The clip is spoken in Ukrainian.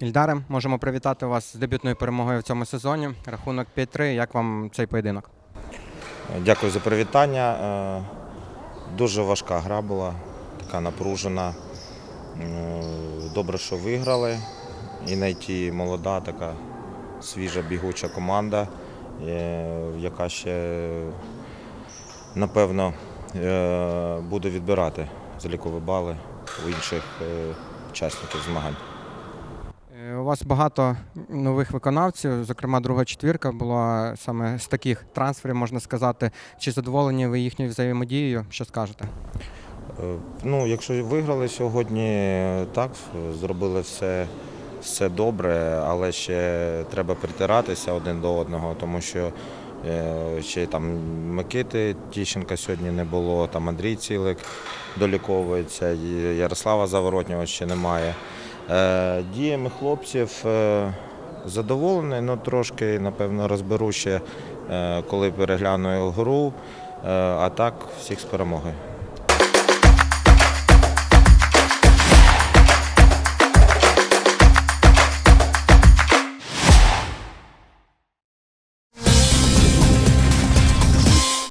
Ільдаре, можемо привітати вас з дебютною перемогою в цьому сезоні. Рахунок 5-3. Як вам цей поєдинок? Дякую за привітання. Е, Дуже важка гра була, така напружена. Е, Добре, що виграли. І найти молода, така свіжа бігуча команда, е, яка ще, напевно, буде відбирати залікові бали у інших учасників змагань. Е, У вас багато нових виконавців, зокрема, друга четвірка була саме з таких трансферів, можна сказати. Чи задоволені ви їхньою взаємодією? Що скажете? Е, Ну, якщо виграли сьогодні, так, зробили все, все добре, але ще треба притиратися один до одного, тому що е, ще там Микити Тіщенка сьогодні не було, там Андрій Цілик доліковується, Ярослава Заворотнього ще немає. Е, Діями хлопців е, задоволений, але трошки, напевно, розберу ще, коли перегляну гру. Е, А так, всіх з перемогою.